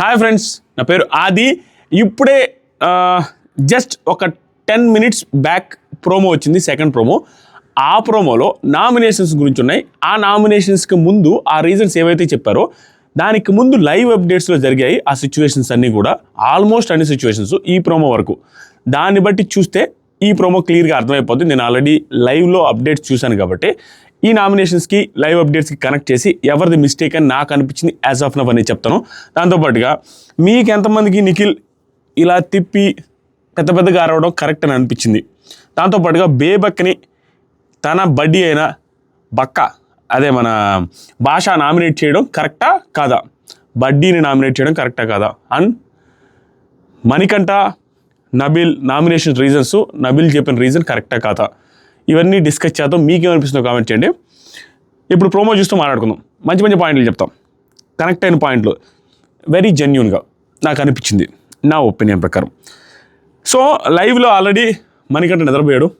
Hi friends నా పేరు ఆది. ఇప్పుడే జస్ట్ ఒక టెన్ మినిట్స్ బ్యాక్ ప్రోమో వచ్చింది సెకండ్ ప్రోమో ఆ ప్రోమోలో నామినేషన్స్ గురించి ఉన్నాయి. ఆ నామినేషన్స్కి ముందు ఆ రీజన్స్ ఏవైతే చెప్పారో దానికి ముందు లైవ్ అప్డేట్స్లో జరిగాయి ఆ సిచ్యువేషన్స్ అన్నీ కూడా. ఆల్మోస్ట్ అన్ని సిచ్యువేషన్స్ ఈ ప్రోమో వరకు. దాన్ని బట్టి చూస్తే ఈ ప్రోమో క్లియర్గా అర్థమైపోతుంది నేను ఆల్రెడీ లైవ్లో అప్డేట్స్ చూశాను కాబట్టి. ఈ నామినేషన్స్కి లైవ్ అప్డేట్స్కి కనెక్ట్ చేసి ఎవరిది మిస్టేక్ అని నాకు అనిపించింది యాజ్ ఆఫ్ నవ్ అని చెప్తాను. దాంతోపాటుగా మీకు ఎంతమందికి నిఖిల్ ఇలా తిప్పి పెద్ద పెద్దగా అరవడం కరెక్ట్ అని అనిపించింది. దాంతోపాటుగా బేబక్ని తన బడ్డీ అయిన బక్క అదే మన భాష నామినేట్ చేయడం కరెక్టా కాదా? బడ్డీని నామినేట్ చేయడం కరెక్టా కాదా? And Manikanta Nabil nomination reasons Nabil చెప్పిన రీజన్ కరెక్టా కాదా? ఇవన్నీ డిస్కస్ చేద్దాం. మీకేమనిపిస్తుందో కామెంట్ చేయండి. ఇప్పుడు ప్రోమో చూస్తూ మాట్లాడుకుందాం. మంచి మంచి పాయింట్లు చెప్తాం. కనెక్ట్ అయిన పాయింట్లు. వెరీ జెన్యున్గా నాకు అనిపించింది. నా ఒపీనియన్ ప్రకారం. సో లైవ్లో ఆల్రెడీ మణికంట నిద్రపోయాడు.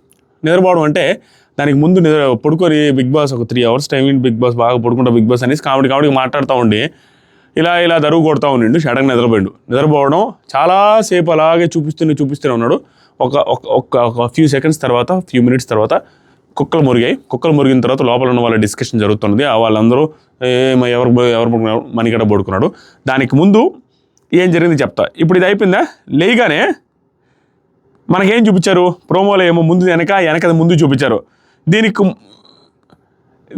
నిద్రపోవడం అంటే దానికి ముందు నిద్ర పడుకొని బిగ్ బాస్ ఒక three hours time Bigg Boss బాగా పడుకుంటా బిగ్ బాస్ అనేసి కామెడీ కామెడీ మాట్లాడుతూ ఉండి ఇలా ఇలా దరువు కొడతా ఉండిండు. షడన్ నిద్రపోయాడు. నిద్రపోవడం చాలాసేపు అలాగే చూపిస్తూనే చూపిస్తూనే ఉన్నాడు. ఒక ఒక ఒక ఒక ఫ్యూ సెకండ్స్ తర్వాత ఫ్యూ మినిట్స్ తర్వాత కుక్కలు మురిగాయి. కుక్కలు మురిగిన తర్వాత లోపల ఉన్న వాళ్ళ డిస్కషన్ జరుగుతున్నది వాళ్ళందరూ ఎవరు ఎవరు మణిగడ పడుకున్నాడు దానికి ముందు ఏం జరిగింది చెప్తా. ఇప్పుడు ఇది అయిపోయిందా? లేయగానే మనకేం చూపించారు? ప్రోమోలో ఏమో ముందు వెనక వెనక ముందు చూపించారు. దీనికి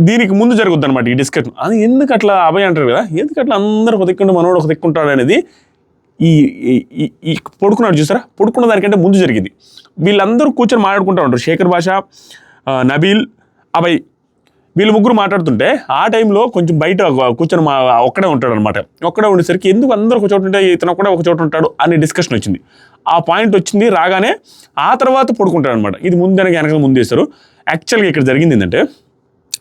దీనికి ముందు జరుగుద్ది అనమాట ఈ డిస్కషన్ అది ఎందుకు అట్లా అభయ అంటారు కదా? ఎందుకు అట్లా అందరూ ఒక దిక్కుంటే మనోడు ఒక దిక్కుంటాడు అనేది ఈ ఈ- పడుకున్నాడు చూసారా? పడుకున్న దానికంటే ముందు జరిగింది. వీళ్ళందరూ కూర్చొని మాట్లాడుకుంటూ ఉంటారు. శేఖర్ భాష నబీల్ అభయ్. వీళ్ళు ముగ్గురు మాట్లాడుతుంటే ఆ టైంలో కొంచెం బయట కూర్చొని మా ఒక్కడే ఉంటాడు అనమాట ఒక్కడే ఉండేసరికి ఎందుకు అందరూ ఒక చోట ఉంటే ఇతను కూడా ఒక చోట ఉంటాడు అనే డిస్కషన్ వచ్చింది. ఆ పాయింట్ వచ్చింది రాగానే ఆ తర్వాత పడుకుంటాడు అనమాట ఇది ముందు వెనక ముందు వేశారు యాక్చువల్గా ఇక్కడ జరిగింది ఏంటంటే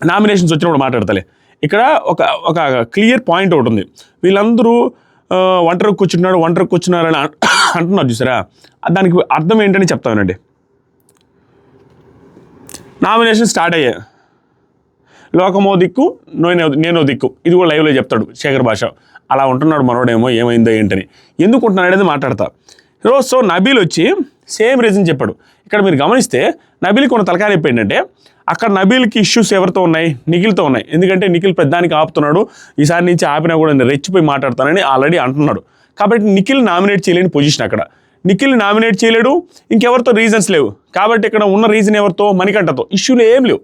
నామినేషన్స్ వచ్చినప్పుడు మాట్లాడతలే. ఇక్కడ ఒక ఒక క్లియర్ పాయింట్ ఒకటి ఉంది. వీళ్ళందరూ ఒంటరికి కూర్చున్నాడు ఒంటరికి కూర్చున్నారు అని అంటున్నారు చూసారా? దానికి అర్థం ఏంటని చెప్తానండి నామినేషన్ స్టార్ట్ అయ్యాయి లోకమో దిక్కు నేను నేనో దిక్కు. ఇది కూడా లైవ్లో చెప్తాడు శేఖర్ భాష. అలా ఉంటున్నాడు మనోడేమో ఏమైందో ఏంటని. ఎందుకుంటున్నాడు అనేది మాట్లాడతా. ఈరోజు సో నబీల్ వచ్చి సేమ్ రీజన్ చెప్పాడు. ఇక్కడ మీరు గమనిస్తే నబీల్ కొన్ని తలకాయ నొప్పి ఏంటంటే అక్కడ నబీల్కి ఇష్యూస్ ఎవరితో ఉన్నాయి? నిఖిల్తో ఉన్నాయి. ఎందుకంటే నిఖిల్ పెద్దానికి ఆపుతున్నాడు. ఈసారి నుంచి ఆపినా కూడా నేను రెచ్చిపోయి మాట్లాడతానని ఆల్రెడీ అంటున్నాడు. కాబట్టి నిఖిల్ నామినేట్ చేయలేని పొజిషన్ అక్కడ. నిఖిల్ నామినేట్ చేయలేడు. ఇంకెవరితో రీజన్స్ లేవు. కాబట్టి ఇక్కడ ఉన్న రీజన్ ఎవరితో? మణికంఠతో. ఇష్యూలు ఏం లేవు.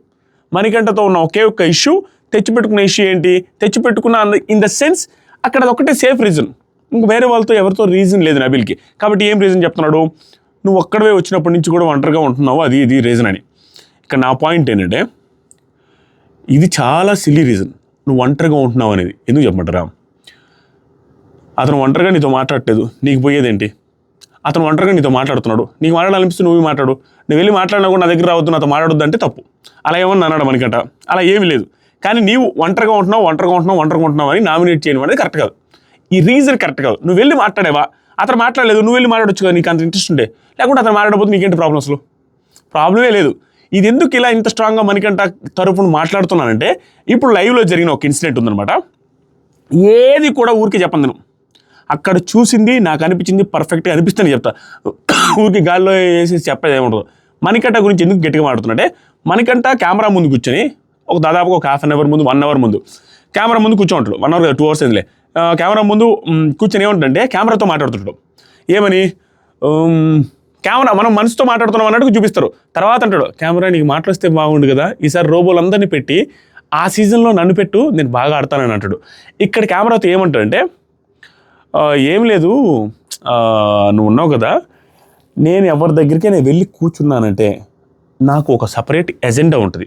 మణికంఠతో ఉన్న ఒకే ఒక్క ఇష్యూ తెచ్చిపెట్టుకున్న ఇష్యూ ఏంటి? తెచ్చిపెట్టుకున్న ఇన్ ద సెన్స్ అక్కడ ఒకటే సేఫ్ రీజన్ ఇంక వేరే వాళ్ళతో ఎవరితో రీజన్ లేదు నబిల్కి. కాబట్టి ఏం రీజన్ చెప్తున్నాడు? నువ్వు ఒక్కడవే వచ్చినప్పటి నుంచి కూడా ఒంటరిగా ఉంటున్నావు అది ఇది రీజన్ అని. ఇక నా పాయింట్ ఏంటంటే ఇది చాలా సిల్లీ రీజన్ నువ్వు ఒంటరిగా ఉంటున్నావు అనేది. ఎందుకు చెప్పమంటారా? అతను ఒంటరిగా నీతో మాట్లాడలేదు నీకు పోయేదేంటి? అతను ఒంటరిగా నీతో మాట్లాడుతున్నాడు. నీకు మాట్లాడాలనిపిస్తే నువ్వు మాట్లాడు. నువ్వు వెళ్ళి మాట్లాడినా కూడా నా దగ్గర రావద్దు నాతో మాట్లాడొద్దు అంటే తప్పు. అలా ఏమన్నా అన్నాడు మనకంట అలా ఏమీ లేదు. కానీ నీవు ఒంటరిగా ఉంటున్నావు ఒంటరిగా ఉంటున్నావు ఒంటరిగా ఉంటున్నావు అని నామినేట్ చేయడం అనేది కరెక్ట్ కాదు. ఈ రీజన్ కరెక్ట్ కాదు. నువ్వు వెళ్ళి మాట్లాడేవా? అతను మాట్లాడలేదు నువ్వు వెళ్ళి మాట్లాడొచ్చు కదా నీకు అంత ఇంట్రెస్ట్ ఉండే. లేకుంటే అతను మాట్లాడకపోతే నీకేంటి ప్రాబ్లమ్ అసలు? ప్రాబ్లమే లేదు. ఇది ఎందుకు ఇలా ఇంత స్ట్రాంగ్గా మనకంట తరపున మాట్లాడుతున్నానంటే ఇప్పుడు లైవ్లో జరిగిన ఒక ఇన్సిడెంట్ ఉందన్నమాట. ఏది కూడా ఊరికి చెప్పను నేను. అక్కడ చూసింది నాకు అనిపించింది పర్ఫెక్ట్గా అనిపిస్తుంది చెప్తా. ఊరికి గాల్లో వేసి చెప్పేది ఏముండదు. మణికంట గురించి ఎందుకు గట్టిగా అంటే మనకంట కెమెరా ముందు కూర్చొని ఒక దాదాపు ఒక హాఫ్ అన్ అవర్ ముందు వన్ అవర్ ముందు కెమెరా ముందు కూర్చోంటాడు వన్ అవర్ టూ అవర్స్ ఎందులే కెమెరా ముందు కూర్చొని ఏమంటుంటే కెమెరాతో మాట్లాడుతుంటాడు. ఏమని? కెమెరా మనం మనసుతో మాట్లాడుతున్నాం అన్నట్టు చూపిస్తారు. తర్వాత అంటాడు కెమెరా నీకు మాట్లాడిస్తే బాగుండు కదా. ఈసారి రోబోలందరినీ పెట్టి ఆ సీజన్లో నన్ను పెట్టు నేను బాగా ఆడతానని అంటాడు. ఇక్కడ కెమెరాతో ఏమంటాడంటే ఏం లేదు. నువ్వు ఉన్నావు కదా. నేను ఎవరి దగ్గరికి నేను వెళ్ళి కూర్చున్నానంటే నాకు ఒక సపరేట్ ఎజెండా ఉంటుంది.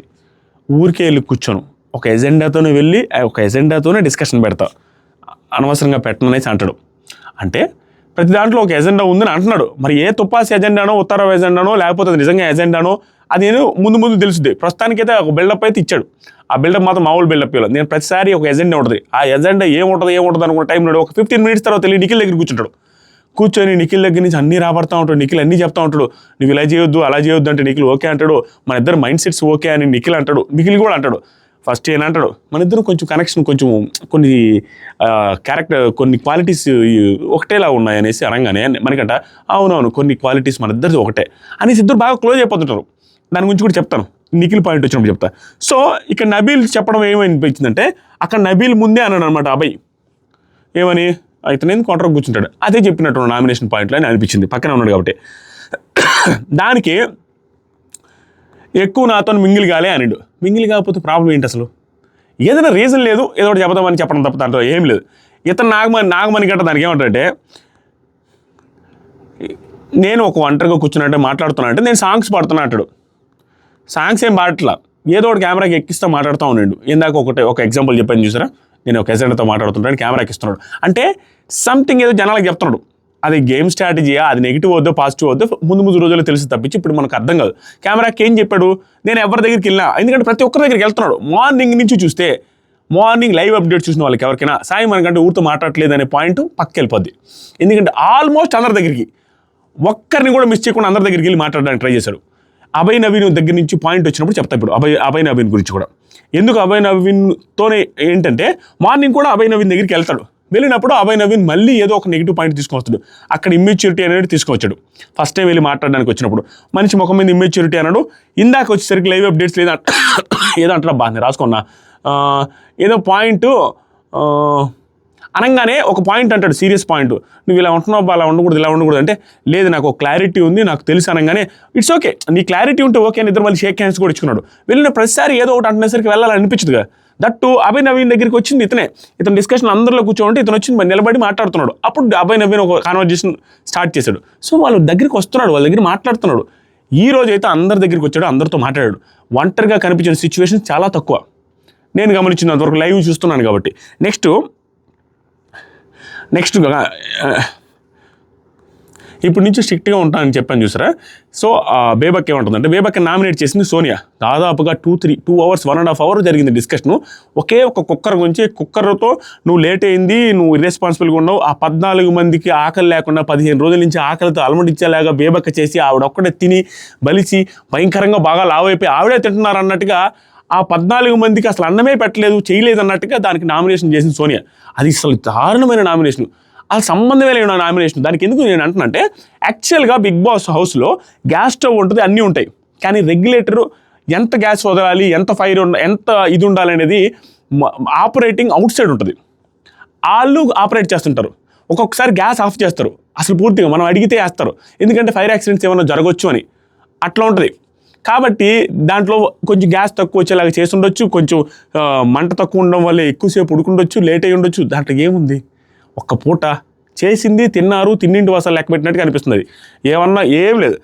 ఊరికే వెళ్ళి కూర్చోను. ఒక ఎజెండాతోనే వెళ్ళి ఆ ఒక ఎజెండాతోనే డిస్కషన్ పెడతా. అనవసరంగా పెట్టననేసి అంటాడు. అంటే ప్రతి దాంట్లో ఒక ఎజెండా ఉందని అంటున్నాడు. మరి ఏ తుపాసి ఎజెండానో ఉత్తర ఎజెండానో లేకపోతే అది నిజంగా ఎజెండానో అది నేను ముందు ముందు తెలుసుది ప్రస్తుతానికైతే ఒక బిల్డప్ అయితే ఇచ్చాడు. ఆ బిల్డప్ మాత్రం మామూలు బిల్డప్ ఇవ్వాలి నేను ప్రతిసారి ఒక ఎజెండా ఉంటుంది. ఆ ఎజెండా ఏముంటుంది ఏముంటుంది అనుకున్న టైంలో ఒక ఫిఫ్టీన్ మినిట్స్ తర్వాత వెళ్ళి నిఖిల్ దగ్గర కూర్చుంటాడు. కూర్చొని నిఖిల్ దగ్గర నుంచి అన్నీ రాబడతా ఉంటాడు. నిఖిల్ అన్నీ చెప్తా ఉంటాడు. నువ్వు ఇలా చేయొద్దు అలా చేయొద్దు అంటే నిఖిల్ ఓకే అంటాడు. మన ఇద్దరు మైండ్ సెట్స్ ఓకే అని నిఖిల్ అంటాడు. నిఖిల్ కూడా అంటాడు. ఫస్ట్ ఏంటంటాడు మన ఇద్దరు కొంచెం కనెక్షన్ కొంచెం కొన్ని క్యారెక్టర్ కొన్ని క్వాలిటీస్ ఒకటేలా ఉన్నాయి అనేసి అనగానే మనకంట అవునవును కొన్ని క్వాలిటీస్ మన ఇద్దరిది ఒకటే అనేసి ఇద్దరు బాగా క్లోజ్ అయిపోతుంటారు. దాని గురించి కూడా చెప్తాను. నిఖిల్ పాయింట్ వచ్చినప్పుడు చెప్తా. సో ఇక్కడ నబీల్ చెప్పడం ఏమనిపించిందంటే అక్కడ నబీల్ ముందే అన్నాడు అనమాట అబ్బాయి ఏమని? ఇతను ఎందుకు కాంట్రాక్ట్ కూర్చుంటాడు? అదే చెప్పినట్టు నామినేషన్ పాయింట్లో అని అనిపించింది. పక్కన ఉన్నాడు కాబట్టి. దానికి ఎక్కువ నాతో మింగిల్ కాలే అనిడు. మింగిల్ కాకపోతే ప్రాబ్లం ఏంటి అసలు? ఏదైనా రీజన్ లేదు ఏదో ఒకటి చెబుదామని చెప్పడం తప్ప దాంట్లో ఏం లేదు. ఇతను నాగమణి నాగమణి గంట దానికి ఏమంటాడంటే నేను ఒక ఒంటరిగా కూర్చున్నట్టే మాట్లాడుతున్నా అంటే నేను సాంగ్స్ పాడుతున్నా అంటాడు. సాంగ్స్ ఏం పాడట్లా? ఏదో ఒకటి కెమెరాకి ఎక్కిస్తూ మాట్లాడుతూ ఉన్నాడు ఇందాక ఒకటి ఒక ఎగ్జాంపుల్ చెప్పాను చూసారా? నేను ఒక ఎజెంట్తో మాట్లాడుతుంటాను కెమెరాకి ఇస్తున్నాడు. అంటే సంథింగ్ ఏదో జనాలకు చెప్తున్నాడు. అది గేమ్ స్ట్రాటజీయా అది నెగిటివ్ వద్దో పాజిటివ్ వద్దో ముందు ముందు రోజుల్లో తెలిసి తప్పించి ఇప్పుడు మనకు అర్థం కాదు. కెమెరాకి ఏం చెప్పాడు? నేను ఎవరి దగ్గరికి వెళ్ళినా ఎందుకంటే ప్రతి ఒక్కరి దగ్గరికి వెళ్తున్నాడు. మార్నింగ్ నుంచి చూస్తే మార్నింగ్ లైవ్ అప్డేట్ చూసిన వాళ్ళకి ఎవరికైనా సాయి మనకంటే ఊరితో మాట్లాడట్లేదు అనే పాయింట్ పక్క వెళ్ళిపోద్ది. ఎందుకంటే ఆల్మోస్ట్ అందరి దగ్గరికి ఒక్కరిని కూడా మిస్ చేయకుండా అందరి దగ్గరికి వెళ్ళి మాట్లాడడానికి ట్రై చేశాడు. అభయ్ నవీన్ దగ్గర నుంచి పాయింట్ వచ్చినప్పుడు చెప్తా ఇప్పుడు అభయ్ అభయ్ నవీన్ గురించి కూడా. ఎందుకు అభయ్ నవీన్తోనే ఏంటంటే మార్నింగ్ కూడా అభయ్ నవీన్ దగ్గరికి వెళ్తాడు. వెళ్ళినప్పుడు అభయ్ నవీన్ మళ్ళీ ఏదో ఒక నెగిటివ్ పాయింట్ తీసుకొస్తాడు అక్కడ ఇమ్మెచ్యూరిటీ అనేది తీసుకొచ్చాడు. ఫస్ట్ టైం వెళ్ళి మాట్లాడడానికి వచ్చినప్పుడు. మనిషి ముఖం మీద ఇమ్మెచ్యూరిటీ అన్నాడు. ఇందాక వచ్చేసరికి లైవ్ అప్డేట్స్ లేదా ఏదో అంటారా బాగా రాసుకున్నా ఏదో పాయింట్ అనగానే ఒక పాయింట్ అంటాడు సీరియస్ పాయింట్ నువ్వు ఇలా ఉంటున్నావు అలా ఉండకూడదు ఇలా ఉండకూడదు అంటే లేదు నాకు ఒక క్లారిటీ ఉంది నాకు తెలుసు అనగానే ఇట్స్ ఓకే నీ క్లారిటీ ఉంటే ఓకే అని ఇద్దరు మళ్ళీ షేక్ హ్యాండ్స్ కూడా ఇచ్చుకున్నాడు. వెళ్ళిన ప్రతిసారి ఏదో ఒకటి అంటునేసరికి వెళ్ళాలని అనిపించదు కదా దట్టు అభయ్ నవీన్ దగ్గరికి వచ్చింది ఇతనే. ఇతను డిస్కషన్ అందరిలో కూర్చోంటే ఇతను వచ్చి నిలబడి మాట్లాడుతున్నాడు. అప్పుడు అభయ్ నవీన్ ఒక కాన్వర్జేషన్ స్టార్ట్ చేశాడు. సో వాళ్ళ దగ్గరికి వస్తున్నాడు వాళ్ళ దగ్గర మాట్లాడుతున్నాడు. ఈ రోజు అయితే అందరి దగ్గరికి వచ్చాడు అందరితో మాట్లాడాడు. ఒంటరిగా కనిపించిన సిచ్యువేషన్ చాలా తక్కువ. నేను గమనించినంతవరకు లైవ్ చూస్తున్నాను కాబట్టి. నెక్స్ట్ నెక్స్ట్ ఇప్పుడు నుంచి స్ట్రిక్ట్గా ఉంటానని చెప్పాను చూసారా? సో బేబక్ ఏమంటుందంటే బేబక్ నామినేట్ చేసింది సోనియా. దాదాపుగా two three two hours one and half hour జరిగింది డిస్కషను. ఒకే ఒక కుక్కర్ గురించి కుక్కర్తో నువ్వు లేట్ అయింది నువ్వు ఇర్రెస్పాన్సిబుల్గా ఉన్నావు. ఆ పద్నాలుగు మందికి ఆకలి లేకుండా పదిహేను రోజుల నుంచి ఆకలితో అలమటించేలాగా బేబక్క చేసి ఆవిడ ఒక్కడే తిని బలిసి భయంకరంగా బాగా లావైపోయి ఆవిడే తింటున్నారు అన్నట్టుగా ఆ పద్నాలుగు మందికి అసలు అన్నమే పెట్టలేదు చేయలేదు అన్నట్టుగా దానికి నామినేషన్ చేసింది సోనియా. అది అసలు దారుణమైన నామినేషన్. అసలు సంబంధమే లేని నామినేషన్ దానికి ఎందుకు నేను అంటున్నానంటే యాక్చువల్గా బిగ్ బాస్ హౌస్లో గ్యాస్ స్టవ్ ఉంటుంది అన్నీ ఉంటాయి. కానీ రెగ్యులేటర్ ఎంత గ్యాస్ వదలాలి ఎంత ఫైర్ ఉండ ఎంత ఇది ఉండాలి అనేది ఆపరేటింగ్ అవుట్ సైడ్ ఉంటుంది. వాళ్ళు ఆపరేట్ చేస్తుంటారు. ఒక్కొక్కసారి గ్యాస్ ఆఫ్ చేస్తారు. అసలు పూర్తిగా మనం అడిగితే వేస్తారు. ఎందుకంటే ఫైర్ యాక్సిడెంట్స్ ఏమైనా జరగవచ్చు అని. అట్లా ఉంటుంది. కాబట్టి దాంట్లో కొంచెం గ్యాస్ తక్కువ వచ్చేలాగా చేసి ఉండొచ్చు. కొంచెం మంట తక్కువ ఉండడం వల్ల ఎక్కువసేపు ఉడుకుండొచ్చు లేట్ అయ్యి ఉండొచ్చు. దాంట్లో ఏముంది? ఒక్క పూట చేసింది తిన్నారు తిన్నింటి వాసాలు లెక్క పెట్టినట్టుగా అనిపిస్తుంది ఏమన్నా ఏం లేదు.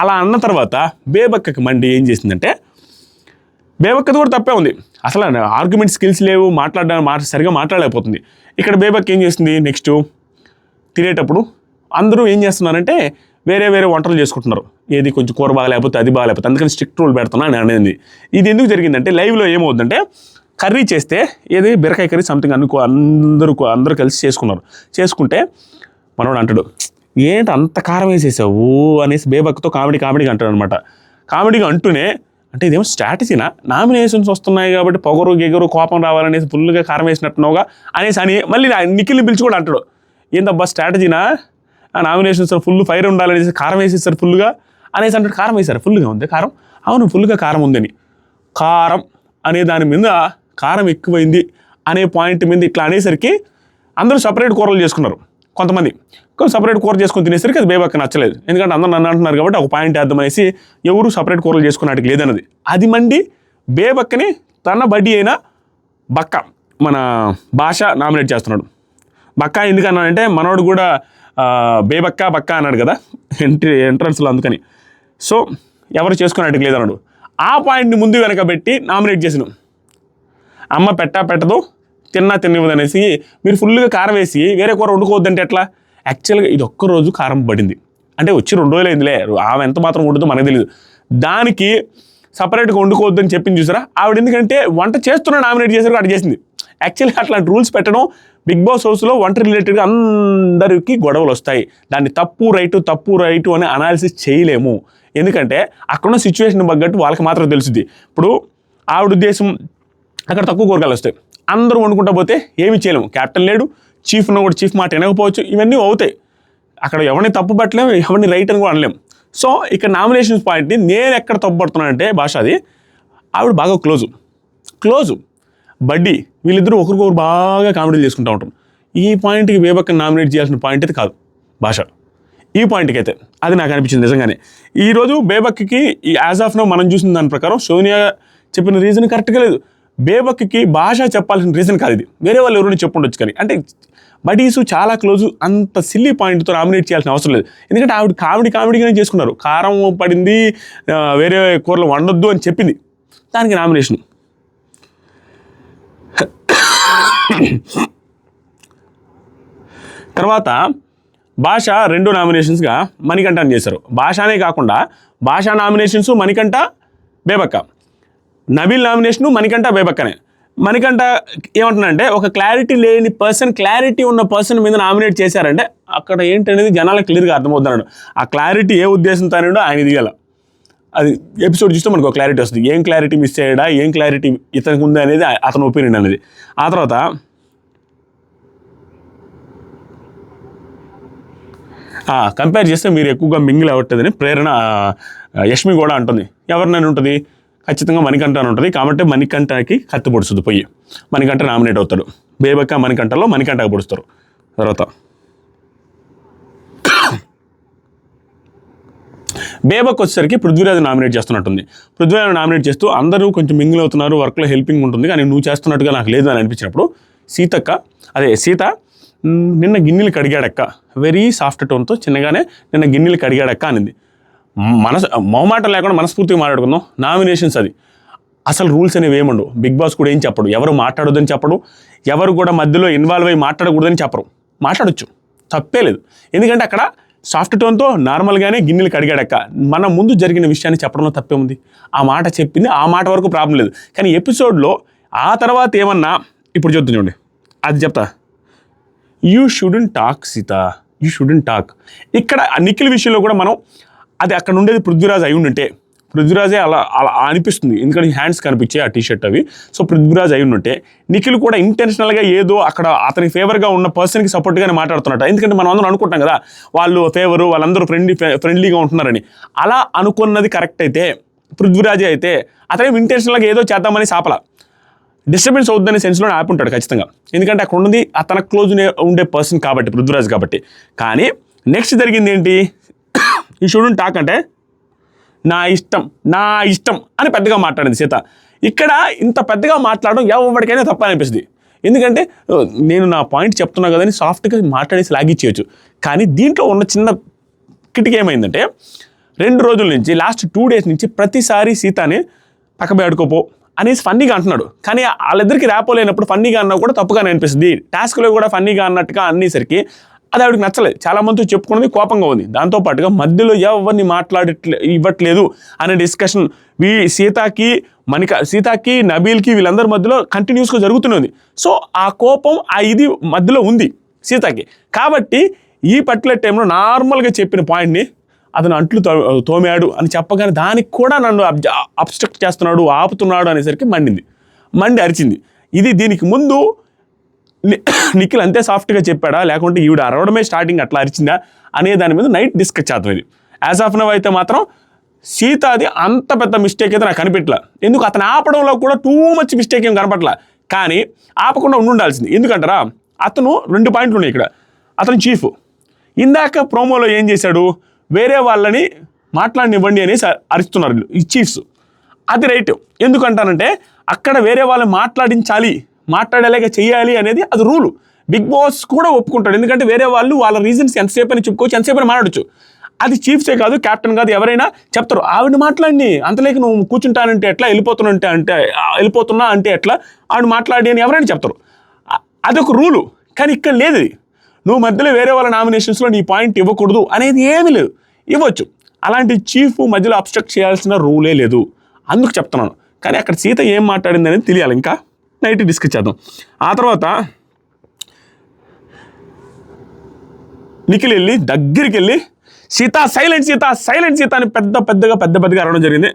అలా అన్న తర్వాత బేబక్కకి మండి ఏం చేసిందంటే బేబక్కది కూడా తప్పే ఉంది. అసలు ఆర్గ్యుమెంట్ స్కిల్స్ లేవు మాట్లాడడానికి మాట సరిగా మాట్లాడలేకపోతుంది. ఇక్కడ బేబక్ ఏం చేసింది నెక్స్ట్ తినేటప్పుడు అందరూ ఏం చేస్తున్నారంటే వేరే వేరే వంటలు చేసుకుంటున్నారు. ఏది కొంచెం కూర బాగాలేకపోతే అది బాగాలేకపోతే అందుకని స్ట్రిక్ట్ రూల్ పెడుతున్నా అని అనేది. ఇది ఎందుకు జరిగిందంటే లైవ్లో ఏమవుతుందంటే కర్రీ చేస్తే ఏది? బీరకాయ కర్రీ సంథింగ్ అనుకో అందరూ అందరూ కలిసి చేసుకున్నారు. చేసుకుంటే మనోడు అంటాడు ఏంటి అంత కారం వేసేసావు? అనేసి బేబక్తో కామెడీ కామెడీగా అంటాడు అనమాట కామెడీగా అంటూనే అంటే ఇదేమో స్ట్రాటజీనా నామినేషన్స్ వస్తున్నాయి కాబట్టి పొగరు గిగరు కోపం రావాలనేసి ఫుల్గా కారం వేసినట్టునోగా అనేసి అని మళ్ళీ నిఖిల్ని పిలిచి కూడా అంటాడు ఏందబ్బా స్ట్రాటజీనా ఆ నామినేషన్స్ ఫుల్ ఫైర్ ఉండాలనేసి కారం వేసేస్తారు ఫుల్గా? అనేసి అంటాడు కారం వేశారు ఫుల్గా ఉంది కారం. అవును ఫుల్గా కారం ఉందని. కారం అనే దాని మీద కారం ఎక్కువైంది అనే పాయింట్ మీద ఇట్లా అనేసరికి అందరూ సపరేట్ కూరలు చేసుకున్నారు కొంతమంది. కొంచెం సపరేట్ కూర చేసుకుని తినేసరికి అది బేబక్క నచ్చలేదు. ఎందుకంటే అందరూ నన్ను అంటున్నారు కాబట్టి ఒక పాయింట్ వేద్దామనేసి ఎవరు సపరేట్ కూరలు చేసుకున్నట్టుకు లేదన్నది. అది మండి బేబక్కని తన బడ్డీ అయిన బక్క మన భాష నామినేట్ చేస్తున్నాడు. బక్క ఎందుకన్నానంటే మనోడు కూడా బేబక్క బక్క అన్నాడు కదా ఎంట్రీ ఎంట్రన్స్లో అందుకని. సో ఎవరు చేసుకున్నట్టుకు లేదన్నాడు. ఆ పాయింట్ని ముందు వెనకబెట్టి నామినేట్ చేసినాం. అమ్మ పెట్టా పెట్టదు తిన్నా తినవద్దు అనేసి మీరు ఫుల్గా కారం వేసి వేరే కూర వండుకోవద్దంటే ఎట్లా? యాక్చువల్గా ఇది ఒక్క రోజు కారం పడింది. అంటే వచ్చి రెండు రోజులు అయిందిలే ఆమె ఎంత మాత్రం వండుతో మనకు తెలియదు దానికి సపరేట్గా వండుకోవద్దని చెప్పింది చూసారా? ఆవిడ ఎందుకంటే వంట చేస్తున్న నామినేట్ చేశారు అటు చేసింది. యాక్చువల్గా అట్లాంటి రూల్స్ పెట్టడం బిగ్ బాస్ హౌస్లో వంట రిలేటెడ్గా అందరికీ గొడవలు వస్తాయి. దాన్ని తప్పు రైటు తప్పు రైటు అని అనాలిసిస్ చేయలేము. ఎందుకంటే అక్కడున్న సిచ్యువేషన్ తగ్గట్టు వాళ్ళకి మాత్రం తెలుసుది ఇప్పుడు ఆవిడ ఉద్దేశం అక్కడ తక్కువ కూరగాయలు వస్తాయి. అందరూ వండుకుంటా పోతే ఏమి చేయలేము. క్యాప్టెన్ లేడు చీఫ్ ఉన్న కూడా చీఫ్ మాట వినకపోవచ్చు ఇవన్నీ అవుతాయి. అక్కడ ఎవరిని తప్పు పట్టలేము ఎవరిని రైట్ అని కూడా అనలేము. సో ఇక్కడ నామినేషన్స్ పాయింట్ని నేను ఎక్కడ తప్పుపడుతున్నానంటే భాష అది. ఆవిడ బాగా క్లోజు క్లోజు బడ్డీ వీళ్ళిద్దరూ ఒకరికొకరు బాగా కామెడీలు చేసుకుంటూ ఉంటారు. ఈ పాయింట్కి వేబక్క నామినేట్ చేయాల్సిన పాయింట్ అయితే కాదు భాష. ఈ పాయింట్కి అయితే. అది నాకు అనిపించింది నిజంగానే. ఈరోజు బేబక్కి ఈ యాజ్ ఆఫ్ నో మనం చూసిన దాని ప్రకారం సోనియా చెప్పిన రీజన్ కరెక్ట్గా లేదు. బేబక్కి భాష చెప్పాల్సిన రీజన్ కాదు ఇది. వేరే వాళ్ళు ఎవరైనా చెప్పుండొచ్చు కానీ. అంటే బడీసు చాలా క్లోజు అంత సిల్లీ పాయింట్తో నామినేట్ చేయాల్సిన అవసరం లేదు. ఎందుకంటే ఆవిడ కామెడీ కామెడీగానే చేసుకున్నారు. కారం పడింది వేరే కూరలు వండొద్దు అని చెప్పింది. దానికి నామినేషన్ తర్వాత భాష రెండు నామినేషన్స్గా మణికంఠని చేశారు. భాషనే కాకుండా భాష నామినేషన్స్ మణికంఠ బేబక్క. నబీల్ నామినేషను మణికంఠ బేబక్కనే. మణికంఠ ఏమంటున్నాడంటే ఒక క్లారిటీ లేని పర్సన్ క్లారిటీ ఉన్న పర్సన్ మీద నామినేట్ చేశారంటే అక్కడ ఏంటనేది జనాలకు క్లియర్గా అర్థమవుతున్నాడు ఆ క్లారిటీ ఏ ఉద్దేశంతో అనేదో ఆయన దిగాల అది ఎపిసోడ్ చూస్తే మనకు ఒక క్లారిటీ వస్తుంది. ఏం క్లారిటీ మిస్ అయ్యాడా? ఏం క్లారిటీ ఇతనికి ఉంది అనేది అతని ఒపీనియన్ అనేది ఆ తర్వాత కంపేర్ చేస్తే మీరు ఎక్కువగా మింగిల్ అవ్వట్లేదని ప్రేరణ యష్మి కూడా అంటుంది. ఎవరినైనా ఉంటుంది? ఖచ్చితంగా మణికంఠ అని ఉంటుంది. కాబట్టి మణికంఠకి కత్తి పొడుస్తుంది పొయ్యి. మణికంఠ నామినేట్ అవుతాడు. బేబక్క మణికంఠలో మణికంఠకి పొడుస్తారు. తర్వాత బేబక్ వచ్చేసరికి పృథ్వీరాజ్ నామినేట్ చేస్తున్నట్టుంది. పృథ్వీరాజ్ నామినేట్ చేస్తూ అందరూ కొంచెం మింగిల్ అవుతున్నారు వర్క్లో హెల్పింగ్ ఉంటుంది. కానీ నువ్వు చేస్తున్నట్టుగా నాకు లేదు అని అనిపించినప్పుడు సీతక్క అదే సీత నిన్న గిన్నెలు కడిగాడక్క. వెరీ సాఫ్ట్ టోన్తో చిన్నగానే నిన్న గిన్నెలు కడిగాడక్క అనింది. మనసు మొహమాటం లేకుండా మనస్ఫూర్తిగా మాట్లాడుకుందాం. నామినేషన్స్ అది. అసలు రూల్స్ అనేవి ఏముండవు. బిగ్ బాస్ కూడా ఏం చెప్పడు. ఎవరు మాట్లాడొద్దని చెప్పడు. ఎవరు కూడా మధ్యలో ఇన్వాల్వ్ అయ్యి మాట్లాడకూడదని చెప్పరు. మాట్లాడొచ్చు. తప్పే లేదు. ఎందుకంటే అక్కడ సాఫ్ట్ టోన్తో నార్మల్గానే గిన్నెలు కడిగాడక్క. మన ముందు జరిగిన విషయాన్ని చెప్పడంలో తప్పే ఉంది. ఆ మాట చెప్పింది ఆ మాట వరకు ప్రాబ్లం లేదు. కానీ ఎపిసోడ్లో ఆ తర్వాత ఏమన్నా ఇప్పుడు చెప్తుంది చూడండి. అది చెప్తా. You shouldn't talk Seetha. You shouldn't talk ఇక్కడ ఆ నిఖిల్ విషయంలో కూడా మనం అది అక్కడ ఉండేది పృథ్వీరాజ్ అయి ఉంటే పృథ్వీరాజే అలా అలా అనిపిస్తుంది. ఎందుకంటే హ్యాండ్స్ కనిపించాయి ఆ టీషర్ట్ అవి. సో పృథ్వీరాజ్ అయి ఉంటే నిఖిల్ కూడా ఇంటెన్షనల్గా ఏదో అక్కడ అతని ఫేవర్గా ఉన్న పర్సన్కి సపోర్ట్గానే మాట్లాడుతున్నట్ట. ఎందుకంటే మనం అందరం అనుకుంటాం కదా వాళ్ళు ఫేవరు వాళ్ళందరూ ఫ్రెండ్లీ ఫ్రెండ్లీగా ఉంటున్నారని. అలా అనుకున్నది కరెక్ట్ అయితే పృథ్వీరాజే అయితే అతనే ఇంటెన్షనల్గా ఏదో చేద్దామని సాపల. డిస్టర్బెన్స్ అవుతుందనే సెన్స్లో ఆపుంటాడు ఖచ్చితంగా. ఎందుకంటే అక్కడ ఉన్నది అతన క్లోజ్ ఉండే పర్సన్ కాబట్టి పృథ్వీరాజ్ కాబట్టి. కానీ నెక్స్ట్ జరిగింది ఏంటి? ఈ షుడెంట్ టాక్ అంటే నా ఇష్టం నా ఇష్టం అని పెద్దగా మాట్లాడింది సీత. ఇక్కడ ఇంత పెద్దగా మాట్లాడడం ఎవరికైనా తప్ప అనిపిస్తుంది. ఎందుకంటే నేను నా పాయింట్ చెప్తున్నా కదని సాఫ్ట్గా మాట్లాడేసి లాగిచ్చేయచ్చు. కానీ దీంట్లో ఉన్న చిన్న కిటికీ ఏమైందంటే రెండు రోజుల నుంచి లాస్ట్ టూ డేస్ నుంచి ప్రతిసారి సీతని పక్కపై అనేసి ఫన్నీగా అంటున్నాడు. కానీ వాళ్ళిద్దరికి ర్యాపో లేనప్పుడు ఫన్నీగా అన్నా కూడా తప్పుగానే అనిపిస్తుంది. టాస్క్లో కూడా ఫన్నీగా అన్నట్టుగా అనేసరికి అది ఆవిడకి నచ్చలేదు. చాలా మంది చెప్పుకున్నది కోపంగా ఉంది. దాంతోపాటుగా మధ్యలో ఎవరిని మాట్లాడట్లే ఇవ్వట్లేదు అనే డిస్కషన్ వీ సీతాకి మణిక సీతాకి నబీల్కి వీళ్ళందరి మధ్యలో కంటిన్యూస్గా జరుగుతున్నది సో ఆ కోపం ఆ ఇది మధ్యలో ఉంది సీతకి. కాబట్టి ఈ పర్టికులర్ టైంలో నార్మల్గా చెప్పిన పాయింట్ని అతను అంట్లు తో- తోమాడు అని చెప్పగానే దానికి కూడా నన్ను అబ్స్ట్రక్ట్ చేస్తున్నాడు ఆపుతున్నాడు అనేసరికి మండింది. మండి అరిచింది. ఇది దీనికి ముందు నిఖిల్ అంతే సాఫ్ట్గా చెప్పాడా? లేకుంటే ఈవిడ అరవడమే స్టార్టింగ్ అట్లా అరిచిందా? అనే దాని మీద నైట్ డిస్కస్ చేద్దాం ఇది. యాజ్ ఆఫ్ నవ్ అయితే మాత్రం సీత అది అంత పెద్ద మిస్టేక్ అయితే నాకు కనిపెట్టలే ఎందుకు? అతను ఆపడంలో కూడా టూ మచ్ మిస్టేక్ ఏం కనపట్ల. కానీ ఆపకుండా ఉండాల్సింది ఎందుకంటారా? అతను రెండు పాయింట్లు ఉన్నాయి ఇక్కడ. అతను చీఫ్ ఇందాక ప్రోమోలో ఏం చేశాడు? వేరే వాళ్ళని మాట్లాడినివ్వండి అనేసి అరుస్తున్నారు ఈ చీఫ్స్ అది రైట్ ఎందుకంటానంటే అక్కడ వేరే వాళ్ళని మాట్లాడించాలి. మాట్లాడేలాగా చేయాలి అనేది అది రూలు. బిగ్ బాస్ కూడా ఒప్పుకుంటాడు. ఎందుకంటే వేరే వాళ్ళు వాళ్ళ రీజన్స్ ఎంతసేపు అని చెప్పుకోవచ్చు ఎంతసేపు అని మాట్లాడచ్చు. అది చీఫ్సే కాదు కెప్టెన్ కాదు ఎవరైనా చెప్తారు ఆవిడ మాట్లాడిని. అంతలేక నువ్వు కూర్చుంటానంటే ఎట్లా వెళ్ళిపోతున్నంటే అంటే వెళ్ళిపోతున్నా అంటే ఎట్లా ఆవిడ మాట్లాడి అని ఎవరైనా చెప్తారు. అదొక రూలు. కానీ ఇక్కడ లేదు ఇది. నువ్వు మధ్యలో వేరే వాళ్ళ నామినేషన్స్లో నీ పాయింట్ ఇవ్వకూడదు అనేది ఏమీ లేదు. ఇవ్వచ్చు. అలాంటి చీఫ్ మధ్యలో అబ్స్ట్రక్ట్ చేయాల్సిన రూలే లేదు. అందుకు చెప్తున్నాను. కానీ అక్కడ సీత ఏం మాట్లాడింది అనేది తెలియాలి ఇంకా. నైట్ డిస్కస్ చేద్దాం. ఆ తర్వాత నిఖిల్ వెళ్ళి దగ్గరికి వెళ్ళి సీత సైలెంట్ సీత సైలెంట్ సీత అని పెద్ద పెద్దగా పెద్ద పెద్దగా అరవడం జరిగింది.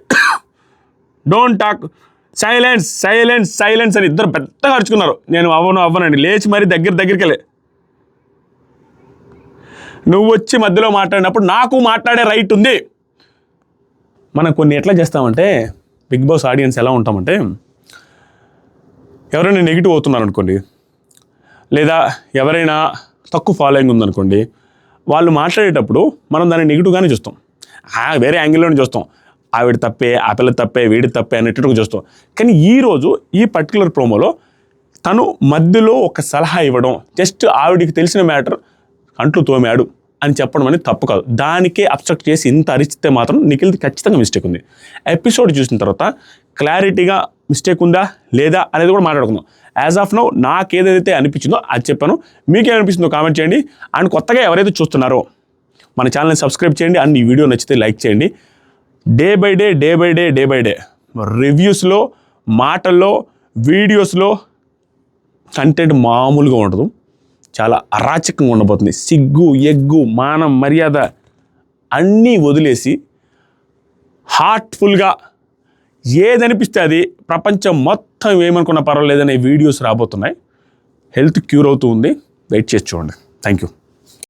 Don't talk silence silence silence అని ఇద్దరు పెద్దగా అరుచుకున్నారు. నేను అవ్వను అవ్వనండి. లేచి మరీ దగ్గర దగ్గరికి వెళ్ళి. నువ్వు వచ్చి మధ్యలో మాట్లాడినప్పుడు నాకు మాట్లాడే రైట్ ఉంది. మనం కొన్ని ఎట్లా చేస్తామంటే బిగ్ బాస్ ఆడియన్స్ ఎలా ఉంటామంటే ఎవరైనా నెగిటివ్ అవుతున్నారు అనుకోండి లేదా ఎవరైనా తక్కువ ఫాలోయింగ్ ఉందనుకోండి వాళ్ళు మాట్లాడేటప్పుడు మనం దాన్ని నెగిటివ్గానే చూస్తాం. ఆ, వేరే యాంగిల్లోనే చూస్తాం. ఆవిడ తప్పే ఆ పిల్ల తప్పే వీడి తప్పే అనేటట్టుగా చూస్తాం. కానీ ఈరోజు ఈ పర్టికులర్ ప్రోమోలో తను మధ్యలో ఒక సలహా ఇవ్వడం జస్ట్ ఆవిడికి తెలిసిన మ్యాటర్ అంట్లు తోమాడు అని చెప్పడం అనేది తప్పు కాదు. దానికే అబ్స్ట్రక్ట్ చేసి ఇంత అరిచితే మాత్రం నిఖిల్ది ఖచ్చితంగా మిస్టేక్ ఉంది. ఎపిసోడ్ చూసిన తర్వాత క్లారిటీగా మిస్టేక్ ఉందా లేదా అనేది కూడా మాట్లాడుకుందాం. యాజ్ ఆఫ్ నో నాకు ఏదైతే అనిపించిందో అది చెప్పాను. మీకేమనిపిస్తుందో కామెంట్ చేయండి. అండ్ కొత్తగా ఎవరైతే చూస్తున్నారో మన ఛానల్ని సబ్స్క్రైబ్ చేయండి. అండ్ ఈ వీడియో నచ్చితే లైక్ చేయండి. Day by day day by day day by day రివ్యూస్లో మాటల్లో వీడియోస్లో కంటెంట్ మామూలుగా ఉండదు. చాలా అరాచకంగా ఉండబోతుంది. సిగ్గు ఎగ్గు మానం మర్యాద అన్నీ వదిలేసి హార్ట్ఫుల్గా ఏదనిపిస్తే అది ప్రపంచం మొత్తం ఏమనుకున్నా పర్వాలేదనే వీడియోస్ రాబోతున్నాయి. హెల్త్ క్యూర్ అవుతూ ఉంది. వెయిట్ చేసి చూడండి. Thank you